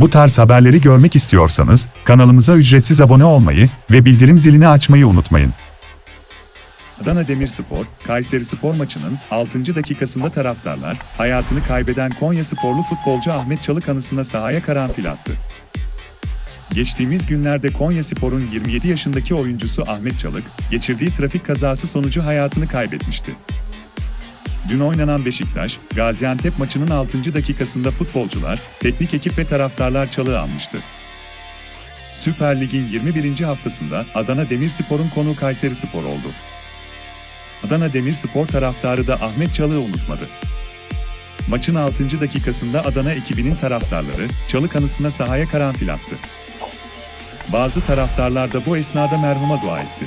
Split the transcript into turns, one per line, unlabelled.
Bu tarz haberleri görmek istiyorsanız kanalımıza ücretsiz abone olmayı ve bildirim zilini açmayı unutmayın. Adana Demirspor, Kayseri Spor maçının 6. dakikasında taraftarlar, hayatını kaybeden Konya sporlu futbolcu Ahmet Çalık anısına sahaya karanfil attı. Geçtiğimiz günlerde Konya Spor'un 27 yaşındaki oyuncusu Ahmet Çalık, geçirdiği trafik kazası sonucu hayatını kaybetmişti. Dün oynanan Beşiktaş, Gaziantep maçının 6. dakikasında futbolcular, teknik ekip ve taraftarlar Çalık'ı almıştı. Süper Lig'in 21. haftasında Adana Demirspor'un konuğu Kayseri Spor oldu. Adana Demirspor taraftarı da Ahmet Çalık'ı unutmadı. Maçın 6. dakikasında Adana ekibinin taraftarları Çalık anısına sahaya karanfil attı. Bazı taraftarlar da bu esnada merhuma dua etti.